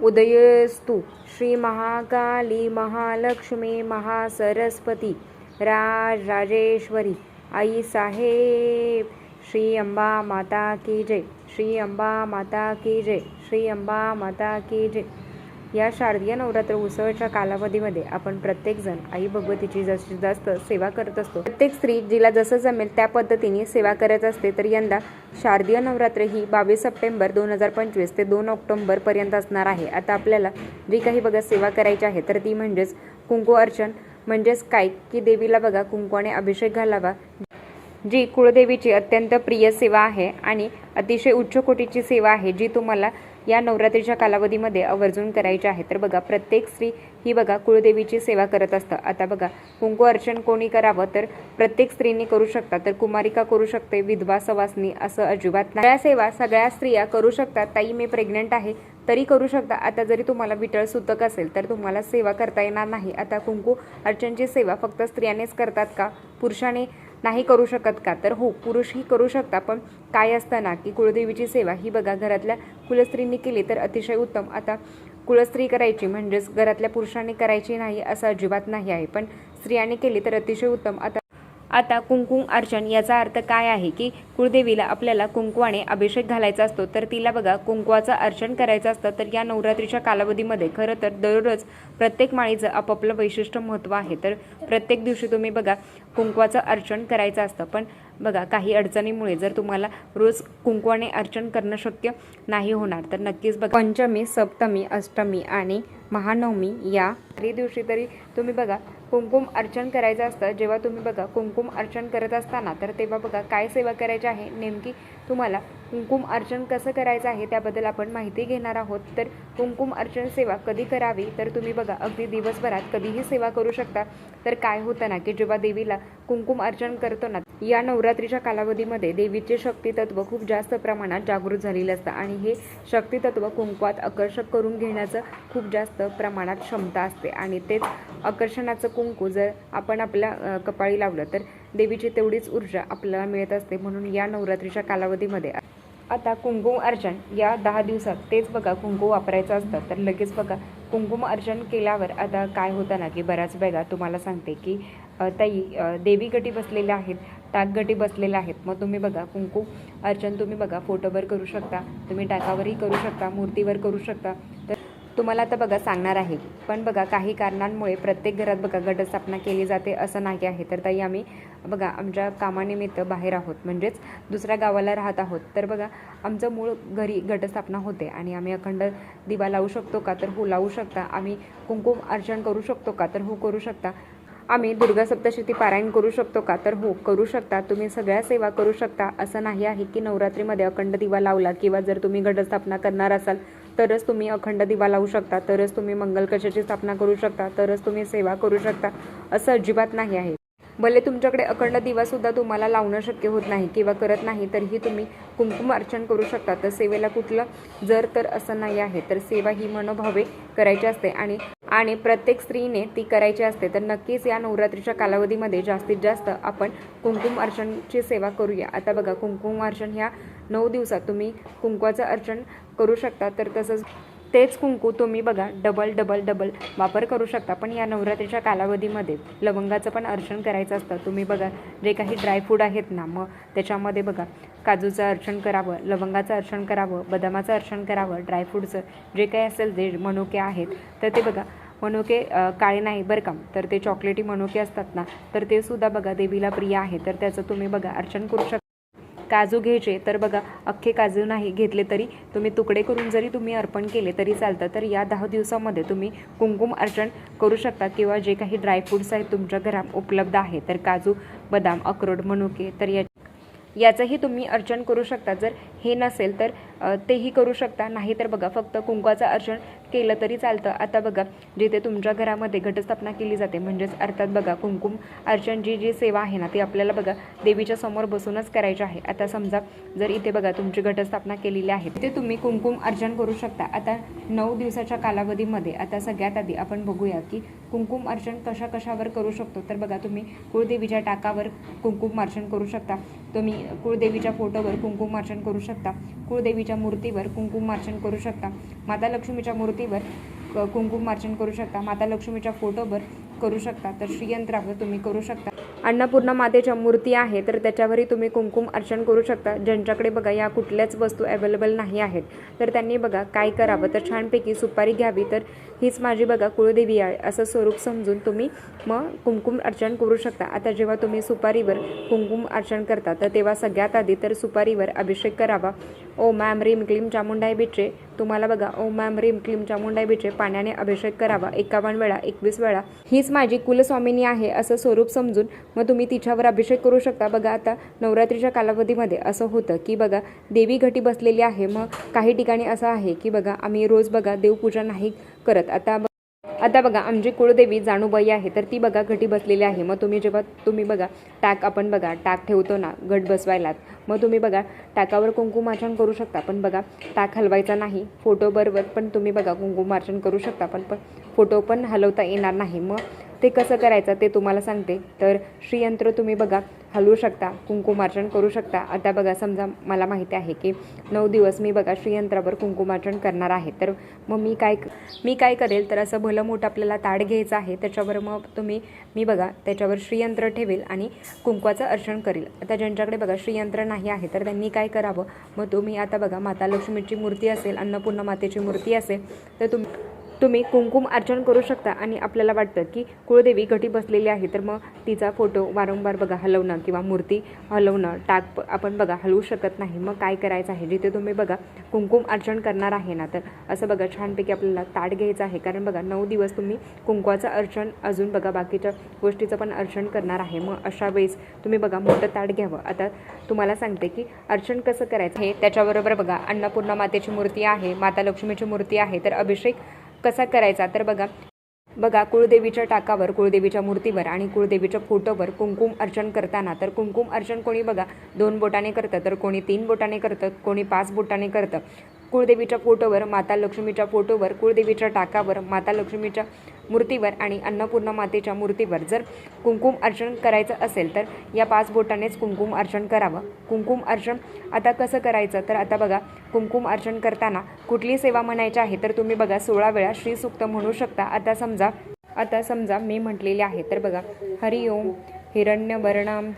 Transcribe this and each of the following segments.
उदयस्तु। श्री महाकाली महालक्ष्मी महासरस्वती राज राजेश्वरी आई साहेब श्री अंबा माता की जय। श्री अंबा माता की जय। श्री अंबा माता की जय। या शारदीय नवरात्र उत्सवाच्या कालावधीमध्ये आपण प्रत्येकजण आई भगवतीची जास्तीत जास्त सेवा करत असतो. प्रत्येक स्त्री जिला जसं जमेल त्या पद्धतीने सेवा करत असते. तर यंदा शारदीय नवरात्र ही बावीस सप्टेंबर दोन हजार पंचवीस ते दोन ऑक्टोंबरपर्यंत असणार आहे. आता आपल्याला जी काही बघा सेवा करायची आहे तर ती म्हणजेच कुंकू अर्चन म्हणजेच काय की देवीला बघा कुंकवाने अभिषेक घालावा. जी कुळदेवीची अत्यंत प्रिय सेवा आहे आणि अतिशय उच्च कोटीची सेवा आहे जी तुम्हाला या नवरात्रीच्या कालावधीमध्ये आवर्जून करायचे आहे. तर बघा प्रत्येक स्त्री ही बघा कुळदेवीची सेवा करत असतं. आता बघा कुंकू अर्चन कोणी करावं तर प्रत्येक स्त्रीनी करू शकतात. तर कुमारिका करू शकते विधवा सवासनी असं अजिबात नाही. सगळ्या सेवा सगळ्या स्त्रिया करू शकतात. ताई मी प्रेग्नंट आहे तरी करू शकता आता जरी तुम्हाला विटळ सुतक असेल तर तुम्हाला सेवा करता येणार नाही. आता कुंकू अर्चनची सेवा फक्त स्त्रियांनीच करतात का? पुरुषाने नाही करू शकत का? तर हो पुरुषही करू शकता पण काय असताना की कुळदेवीची सेवा ही बघा घरातल्या कुलस्त्रींनी केली तर अतिशय उत्तम. आता कुलस्त्री करायची म्हणजेच घरातल्या पुरुषांनी करायची नाही असं अजिबात नाही आहे पण स्त्रियांनी केली तर अतिशय उत्तम. आता आता कुंकुम अर्चन याचा अर्थ काय आहे की कुळदेवीला आपल्याला कुंकवाने अभिषेक घालायचा असतो तर तिला बघा कुंकवाचं अर्चन करायचं असतं तर या नवरात्रीच्या कालावधीमध्ये खरं तर दररोज प्रत्येक माळीचं आपापलं वैशिष्ट्य महत्त्व आहे. तर प्रत्येक दिवशी तुम्ही बघा कुंकवाचं अर्चन करायचं असतं. पण बघा काही अडचणीमुळे जर तुम्हाला रोज कुंकवाने अर्चन करणं शक्य नाही होणार तर नक्कीच बघा. पंचमी सप्तमी अष्टमी आणि महानवमी या रात्री दिवशी तरी तुम्ही बघा कुंकुम अर्चन करायचं असतं. जेव्हा तुम्ही बघा कुंकुम अर्चन करत असताना तर तेव्हा बघा काय सेवा करायची आहे? नेमकी तुम्हाला कुंकुम अर्चन कसं करायचं आहे त्याबद्दल आपण माहिती घेणार आहोत. तर कुंकुम अर्चन सेवा कधी करावी? तर तुम्ही बघा अगदी दिवसभरात कधीही सेवा करू शकता. तर काय होतं ना की जेव्हा देवीला कुंकुम अर्चन करतो ना या नवरात्रीच्या कालावधीमध्ये देवीचे शक्तितत्व खूप जास्त प्रमाणात जागृत झालेलं असतं आणि हे शक्तितत्व कुंकवात आकर्षक करून घेण्याचं खूप जास्त प्रमाणात क्षमता असते. आणि तेच आकर्षणाचं कुंकू जर आपण आपल्या कपाळी लावलं तर देवीची तेवढीच ऊर्जा आपल्याला मिळत असते. म्हणून या नवरात्रीच्या कालावधीमध्ये आता कुंकुम अर्चन या दहा दिवसात तेच बघा कुंकू वापरायचं असतं. तर लगेच बघा कुंकुम अर्चन केल्यावर आता काय होतं ना की बऱ्याच वेळा तुम्हाला सांगते की ताई देवी गटी बसलेल्या आहेत. टाकगटी बसलेल्या आहेत. मग तुम्ही बघा कुंकू अर्चन तुम्ही बघा फोटोवर करू शकता. तुम्ही टाकावरही करू शकता मूर्तीवर करू शकता. तर तुम्हाला आता बघा सांगणार आहे. पण बघा काही कारणांमुळे प्रत्येक घरात बघा गटस्थापना केली जाते असं नाही आहे. तर ताई आम्ही बघा आमच्या कामानिमित्त बाहेर आहोत. म्हणजेच दुसऱ्या गावाला राहत आहोत. तर बघा आमचं मूळ घरी घटस्थापना होते आणि आम्ही अखंड दिवा लावू शकतो का? तर हो लावू शकता. आम्ही कुंकुम अर्चन करू शकतो का? तर हो करू शकता. आम्ही दुर्गा सप्तशती पारायण करू शकतो का? तर हो करू शकता. तुम्ही सगळ्या सेवा करू शकता. असं नाही आहे की नवरात्रीमध्ये अखंड दिवा लावला किंवा जर तुम्ही घटस्थापना करणार असाल तरच तुम्ही अखंड दिवा लावू शकता. तरच तुम्ही मंगल कशाची स्थापना करू शकता. तरच तुम्ही सेवा करू शकता. असं अजिबात नाही आहे. भले तुमच्याकडे अखंड दिवासुद्धा तुम्हाला लावणं शक्य होत नाही किंवा करत नाही तरीही तुम्ही कुंकुम अर्चन करू शकता. तर सेवेला कुठलं जर तर असं नाही आहे. तर सेवा ही मनोभावे करायची असते आणि आणि प्रत्येक स्त्रीने ती करायची असते तर नक्कीच या नवरात्रीच्या कालावधीमध्ये जास्तीत जास्त आपण कुंकुम अर्चनची सेवा करूया. आता बघा कुंकुम अर्चन ह्या नऊ दिवसात तुम्ही कुंकवाचं अर्चन करू शकता तर तसंच तेच कुंकू तुम्ही बघा डबल डबल डबल वापर करू शकता. पण या नवरात्रीच्या कालावधीमध्ये लवंगाचं पण अर्चन करायचं असतं. तुम्ही बघा जे काही ड्रायफ्रूट आहेत ना मग त्याच्यामध्ये बघा काजूचं अर्चन करावं लवंगाचं अर्चन करावं बदामाचं अर्चन करावं ड्रायफ्रूटचं जे काही असेल जे मनुके आहेत तर ते बघा मनुके काळे नाही बरं का. तर ते चॉकलेटी मनुके असतात ना तर ते सुद्धा बघा देवीला प्रिय आहे. तर त्याचं तुम्ही बघा अर्चन करू शकता काजू घ्यायचे तर बघा अख्खे काजू नाही घेतले तरी तुम्ही तुकडे करून जरी तुम्ही अर्पण केले तरी चालतं. तर या दहा दिवसामध्ये तुम्ही कुंकुम अर्चन करू शकता किंवा जे काही ड्रायफ्रूट्स आहेत तुमच्या घरात उपलब्ध आहे. तर काजू बदाम अक्रोड मनुके तर या याचंही तुम्ही अर्चन करू शकता. जर हे नसेल तर तेही करू शकता. नाही तर बघा फक्त कुंकवाचं अर्चन केलं तरी चालतं. आता बघा जिथे तुमच्या घरामध्ये घटस्थापना केली जाते म्हणजेच अर्थात बघा कुंकुम अर्चन जी जी सेवा आहे ना ती आपल्याला बघा देवीच्या समोर बसूनच करायची आहे. आता समजा जर इथे बघा तुमची घटस्थापना केलेली आहे ते तुम्ही कुंकुम अर्चन करू शकता. आता नऊ दिवसाच्या कालावधीमध्ये आता सगळ्यात आधी आपण बघूया की कुंकुम अर्चन कशा कशावर करू शकतो. तर बघा तुम्ही कुळदेवीच्या टाकावर कुंकुम अर्चन करू शकता. तुम्ही कुळदेवीच्या फोटोवर कुंकुम अर्चन करू शकता. कुळदेवीच्या मूर्तीवर कुंकुम अर्चन करू शकता. माता लक्ष्मीच्या मूर्ती मूर्तीवर क- कुंकुमार्चन करू शकता. माता लक्ष्मीच्या फोटोवर करू शकता. तर श्रीयंत्रावर तुम्ही करू शकता. अन्नपूर्णा मातेच्या मूर्ती आहे तर त्याच्यावरही तुम्ही कुंकुम अर्चन करू शकता. ज्यांच्याकडे बघा या कुठल्याच वस्तू अवेलेबल नाही आहेत. तर त्यांनी बघा काय करावं? तर छानपैकी सुपारी घ्यावी. तर हीच माझी बघा कुळदेवी आहे. असं स्वरूप समजून तुम्ही मग कुंकुम अर्चन करू शकता. आता जेव्हा तुम्ही सुपारीवर कुंकुम अर्चन करता तर तेव्हा सगळ्यात आधी तर सुपारीवर अभिषेक करावा. ओ मॅम रीम क्लीम चामुंडाई बिट्रे तुम्हाला बघा ओ मॅम रीम क्लीम चामुंडाई बिट्रे पाण्याने अभिषेक करावा एकावन्न वेळा एकवीस वेळा. हीच माझी कुलस्वामिनी आहे असं स्वरूप समजून मग तुम्ही तिच्यावर अभिषेक करू शकता. बघा आता नवरात्रीच्या कालावधीमध्ये असं होतं की बघा देवी घटी बसलेली आहे. मग काही ठिकाणी असं आहे की बघा आम्ही रोज बघा देवपूजा नाही करत. आता आता बघा आमची कुळदेवी जाणूबाई आहे तर ती बघा घटी बसलेली आहे. मग तुम्ही जेव्हा तुम्ही बघा टाक आपण बघा टाक ठेवतो ना घट बसवायलात मग तुम्ही बघा टाकावर कुंकुमार्चन करू शकता पण बघा टाक हलवायचा नाही फोटोबरोबर पण तुम्ही बघा कुंकुमार्चन करू शकता पण पण फोटो पण हलवता येणार नाही. मग ते कसं करायचं ते तुम्हाला सांगते. तर श्रीयंत्र तुम्ही बघा हलवू शकता कुंकुमार्चन करू शकता. आता बघा समजा मला माहिती आहे की नऊ दिवस मी बघा श्रीयंत्रावर कुंकुमार्चन करणार आहे. तर मग मी काय मी काय करेल? तर असं भलं मोठं आपल्याला ताड घ्यायचं आहे त्याच्यावर मग तुम्ही मी बघा त्याच्यावर श्रीयंत्र ठेवेल आणि कुंकवाचं अर्चन करेल. आता ज्यांच्याकडे बघा श्रीयंत्र नाही आहे तर त्यांनी काय करावं? मग तुम्ही आता बघा माता लक्ष्मीची मूर्ती असेल अन्नपूर्णा मातेची मूर्ती असेल तर तुम्ही तुम्ही कुंकुम अर्चन करू शकता आणि आपल्याला वाटतं की कुळदेवी घटी बसलेली आहे तर मग तिचा फोटो वारंवार बघा हलवणं किंवा मूर्ती हलवणं टाक आपण बघा हलवू शकत नाही. मग काय करायचं आहे? जिथे तुम्ही बघा कुंकुम अर्चन करणार आहे ना तर असं बघा छानपैकी आपल्याला ताट घ्यायचं आहे. कारण बघा नऊ दिवस तुम्ही कुंकवाचं अर्चन अजून बघा बाकीच्या गोष्टीचं पण अर्चन करणार आहे. मग अशा वेळेस तुम्ही बघा मोठं ताट घ्यावं. आता तुम्हाला सांगते की अर्चन कसं करायचं हे त्याच्याबरोबर बघा अन्नपूर्णा मातेची मूर्ती आहे माता लक्ष्मीची मूर्ती आहे तर अभिषेक कसा करायचा? तर बघा बघा कुळदेवीच्या टाकावर कुळदेवीच्या मूर्तीवर आणि कुळदेवीच्या फोटोवर कुंकुम अर्चन करताना तर कुंकुम अर्चन कोणी बघा दोन बोटाने करतं तर कोणी तीन बोटाने करतं कोणी पाच बोटाने करतं. कुळदेवीच्या फोटोवर माता लक्ष्मीच्या फोटोवर कुळदेवीच्या टाकावर माता लक्ष्मीच्या मूर्तीवर आणि अन्नपूर्णा मातेच्या मूर्तीवर जर कुंकुम अर्चन करायचं असेल तर या पाच बोटानेच कुंकुम अर्चन करावं. कुंकुम अर्चन आता कसं करायचं? तर आता बघा कुंकुम अर्चन करताना कुठली सेवा म्हणायची आहे? तर तुम्ही बघा सोळा वेळा श्रीसुक्त म्हणू शकता. आता समजा आता समजा मी म्हटलेले आहे. तर बघा हरि ओम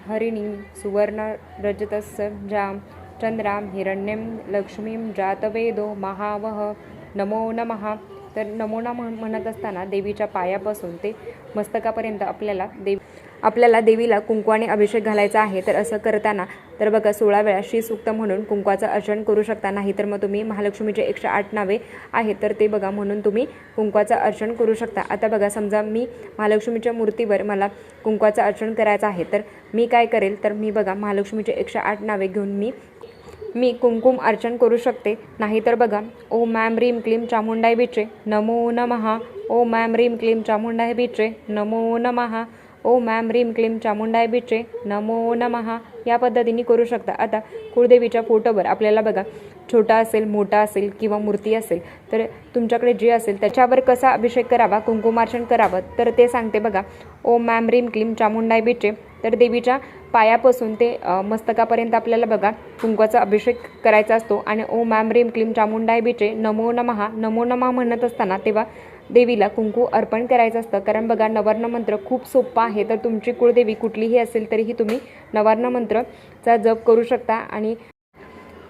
हरिणी सुवर्ण रजतस्य जाम चंद्रां हिरण्यं लक्ष्मीं जातवेदो महावह नमो नमः. तर नमो नम म्हणत असताना देवीच्या पायापासून ते मस्तकापर्यंत आपल्याला देवी आपल्याला देवीला कुंकवाने अभिषेक घालायचा आहे. तर असं करताना तर बघा सोळा वेळा श्रीसूक्त म्हणून कुंकवाचं अर्चन करू शकता नाही तर मग तुम्ही महालक्ष्मीचे एकशे आठ नावे आहेत. तर ते बघा म्हणून तुम्ही कुंकवाचं अर्चन करू शकता. आता बघा समजा मी महालक्ष्मीच्या मूर्तीवर मला कुंकवाचं अर्चन करायचं आहे. तर मी काय करेल? तर मी बघा महालक्ष्मीचे एकशे आठ नावे घेऊन मी मी कुंकुम अर्चन करू शकते. नाहीतर बघा ओ मॅम रीम क्लीम चामुंडाय बिचे नमो नमहा. ओ मॅम रीम क्लीम चामुंडाय बिचे नमो नमहा. ओ मॅम रीम क्लीम चामुंडाय बिचे नमो नमहा. या पद्धतीने करू शकता. आता कुळदेवीच्या फोटोवर आपल्याला बघा छोटा असेल मोठा असेल किंवा मूर्ती असेल तर तुमच्याकडे जे असेल त्याच्यावर कसा अभिषेक करावा कुंकुमार्चन करावं? तर ते सांगते बघा. ओ मॅम रीम क्लीम चामुंडाय बीचे. तर देवीच्या पायापासून ते मस्तकापर्यंत आपल्याला बघा कुंकवाचा अभिषेक करायचा असतो. आणि ओ मॅम रीम क्लीम चामुंडाय बिचे नमो नमहा नमो नमहा म्हणत असताना तेव्हा देवीला कुंकू अर्पण करायचं असतं. कारण बघा नवर्ण मंत्र खूप सोपा आहे. तर तुमची कुळदेवी कुठलीही असेल तरीही तुम्ही नवर्ण मंत्रचा जप करू शकता. आणि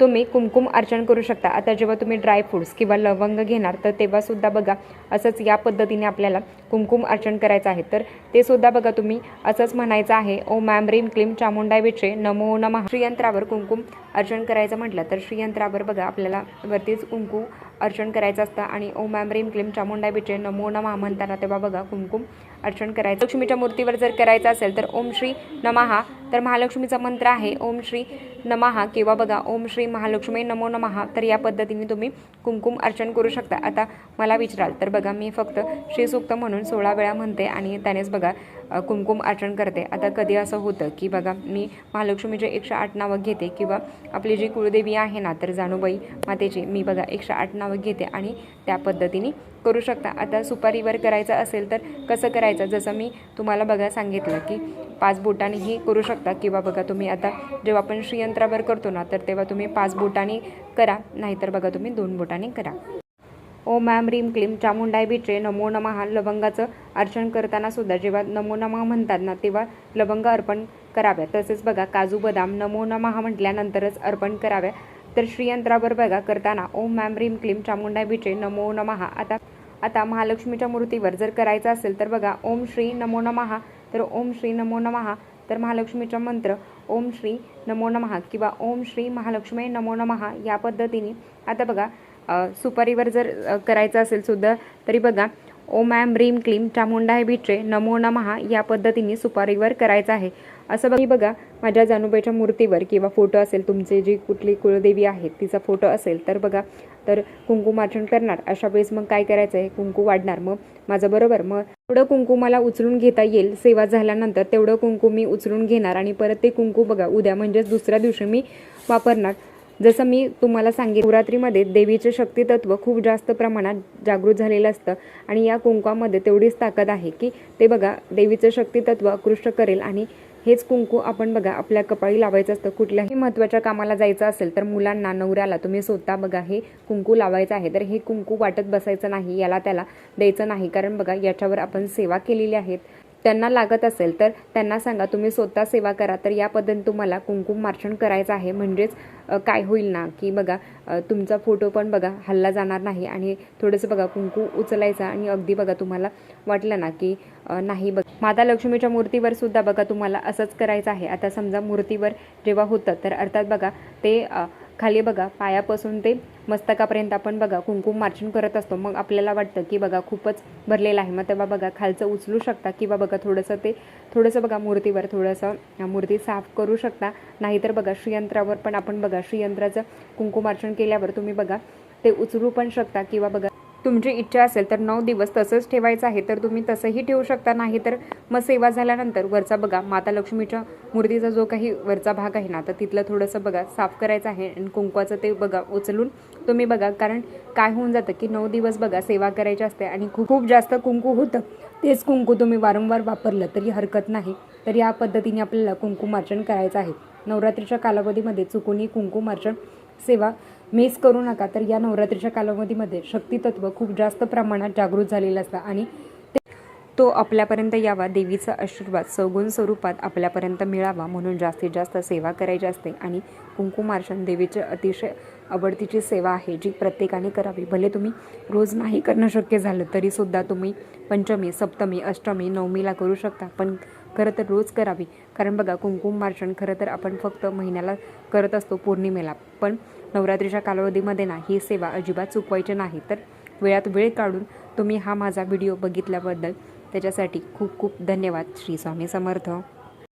तुम्ही कुंकुम अर्चन करू शकता. आता जेव्हा तुम्ही ड्रायफ्रूट्स किंवा लवंग घेणार तर तेव्हासुद्धा बघा असंच या पद्धतीने आपल्याला कुंकुम अर्चन करायचं आहे. तर ते सुद्धा बघा तुम्ही असंच म्हणायचं आहे ओ मॅम रीम क्लीम चामुंडाय विचे नमो नमः. श्रीयंत्रावर कुंकुम अर्चन करायचं म्हटलं तर श्रीयंत्रावर बघा आपल्याला वरतीच कुंकू अर्चन करायचं असतं आणि ओ मॅम रेम क्लीम चामुंडा बिचे नमो नमा म्हणताना तेव्हा बघा कुमकुम अर्चन करायचं. लक्ष्मीच्या मूर्तीवर जर करायचं असेल तर ओम श्री नमहा तर महालक्ष्मीचा मंत्र आहे ओम श्री नमहा किंवा बघा ओम श्री महालक्ष्मी नमो नमहा तर या पद्धतीने तुम्ही कुमकुम अर्चन करू शकता. आता मला विचाराल तर बघा मी फक्त श्रीसूक्त म्हणून सोळा वेळा म्हणते आणि त्यानेच बघा कुमकुम कुंकुम अर्चन करते. आता कधी असं होतं की बघा मी महालक्ष्मीचे एकशे आठ नावं घेते किंवा आपली जी कुळदेवी आहे ना तर जाणूबाई मातेची मी बघा एकशे आठ नावं घेते आणि त्या पद्धतीने करू शकता. आता सुपारीवर करायचं असेल तर कसं करायचं? जसं मी तुम्हाला बघा सांगितलं की पाच बोटांनीही करू शकता किंवा बघा तुम्ही आता जेव्हा आपण श्रीयंत्रावर करतो ना तर तेव्हा तुम्ही पाच बोटांनी करा नाहीतर बघा तुम्ही दोन बोटांनी करा. ओ मॅम रीम क्लीम. चामुंडाय बिचे नमो नमहा लवंगाचं अर्चन करताना सुद्धा जेव्हा नमो नमः म्हणतात ना तेव्हा लवंग अर्पण कराव्या. तसेच बघा काजू बदाम. नमो नमः म्हटल्यानंतरच अर्पण कराव्या. तर श्रीयंत्रावर बघा करताना. ओम मॅम रीम क्लीम चामुंडाय बीचे नमो नमहा. आता आता महालक्ष्मीच्या मूर्तीवर जर करायचं असेल तर बघा ओम श्री नमो नमहा. तर ओम श्री नमो नमहा. तर महालक्ष्मीचा मंत्र ओम श्री नमो नमहा किंवा ओम श्री महालक्ष्मी नमो नमहा या पद्धतीने. आता बघा सुपारीवर जर करायचं असेल सुद्धा तरी बघा ओम ॲम रीम क्लीम चामुंडा हे बीचे नमो नमहा या पद्धतीने सुपारीवर करायचं आहे. असं बघी बघा माझ्या जानुबाईच्या मूर्तीवर किंवा फोटो असेल तुमचे जी कुठली कुळदेवी आहे तिचा फोटो असेल तर बघा तर कुंकुमार्चन करणार. अशा वेळेस मग काय करायचं आहे कुंकू वाढणार. मग माझं बरोबर. मग तेवढं कुंकू मला उचलून घेता येईल सेवा झाल्यानंतर तेवढं कुंकू मी उचलून घेणार आणि परत ते कुंकू बघा उद्या म्हणजेच दुसऱ्या दिवशी मी वापरणार. जसं मी तुम्हाला सांगितलं नवरात्रीमध्ये देवीचे शक्तितत्व खूप जास्त प्रमाणात जागृत झालेलं असतं आणि या कुंकवामध्ये तेवढीच ताकद आहे की ते बघा देवीचं शक्तितत्व आकृष्ट करेल आणि हेच कुंकू आपण बघा आपल्या कपाळी लावायचं असतं. कुठल्याही महत्त्वाच्या कामाला जायचं असेल तर मुलांना नवऱ्याला तुम्ही स्वतः बघा हे कुंकू लावायचं आहे. तर हे कुंकू वाटत बसायचं नाही याला त्याला द्यायचं नाही. कारण बघा याच्यावर आपण सेवा केलेली आहेत. त्यांना लागत असेल तर त्यांना सांगा तुम्ही स्वतः सेवा करा. तर या पद्धतीने तुम्हाला कुंकुम मार्चन करायचं आहे. म्हणजेच काय होईल ना की बघा तुमचा फोटो पण बघा हल्ला जाणार नाही आणि थोडंसं बघा कुंकू उचलायचा आणि अगदी बघा तुम्हाला वाटलं ना की नाही बघ. माता लक्ष्मीच्या मूर्तीवर सुद्धा बघा तुम्हाला असंच करायचं आहे. आता समजा मूर्तीवर जेव्हा होतं तर अर्थात बघा ते खाली बघा पायापासून ते मस्तकापर्यंत आपण बघा कुंकुम मार्चन करत असतो. मग आपल्याला वाटतं की बघा खूपच भरलेलं आहे. मग तेव्हा बघा खालचं उचलू शकता किंवा बघा थोडंसं ते थोडंसं बघा मूर्तीवर थोडंसं मूर्ती साफ करू शकता. नाहीतर बघा श्रीयंत्रावर पण आपण बघा श्रीयंत्राचं कुंकुमार्चन केल्यावर तुम्ही बघा ते उचलू पण शकता किंवा बघा तुमची इच्छा असेल तर नऊ दिवस तसंच ठेवायचं आहे. तर तुम्ही तसंही ठेवू शकता. नाही तर मग सेवा झाल्यानंतर वरचा बघा माता लक्ष्मीच्या मूर्तीचा जो काही वरचा भाग आहे ना तर तिथलं थोडंसं बघा साफ करायचं आहे आणि कुंकवाचं ते बघा उचलून तुम्ही बघा. कारण काय होऊन जातं की नऊ दिवस बघा सेवा करायची असते आणि खूप खूप जास्त कुंकू होतं. तेच कुंकू तुम्ही वारंवार वापरलं तरी हरकत नाही. तर या पद्धतीने आपल्याला कुंकुमार्चन करायचं आहे. नवरात्रीच्या कालावधीमध्ये चुकूनही कुंकुमार्चन सेवा मिस करू नका तर या नवरात्रीच्या कालावधीमध्ये शक्तितत्व खूप जास्त प्रमाणात जागृत झालेलं असतं आणि तो आपल्यापर्यंत यावा देवीचा आशीर्वाद सगुण स्वरूपात आपल्यापर्यंत मिळावा म्हणून जास्तीत जास्त सेवा करायची असते. आणि कुंकुमार्चन देवीचे अतिशय आवडतीची सेवा आहे जी प्रत्येकाने करावी. भले तुम्ही रोज नाही करणं शक्य झालं तरीसुद्धा तुम्ही पंचमी सप्तमी अष्टमी नवमीला करू शकता पण खरं तर रोज करावी. कारण बघा कुंकुम मार्चन खरं तर आपण फक्त महिन्याला करत असतो पौर्णिमेला. पण नवरात्रीच्या कालावधीमध्ये ना ही सेवा अजिबात चुकवायची नाही. तर वेळात वेळ काढून तुम्ही हा माझा व्हिडिओ बघितल्याबद्दल त्याच्यासाठी खूप खूप धन्यवाद. श्री स्वामी समर्थ.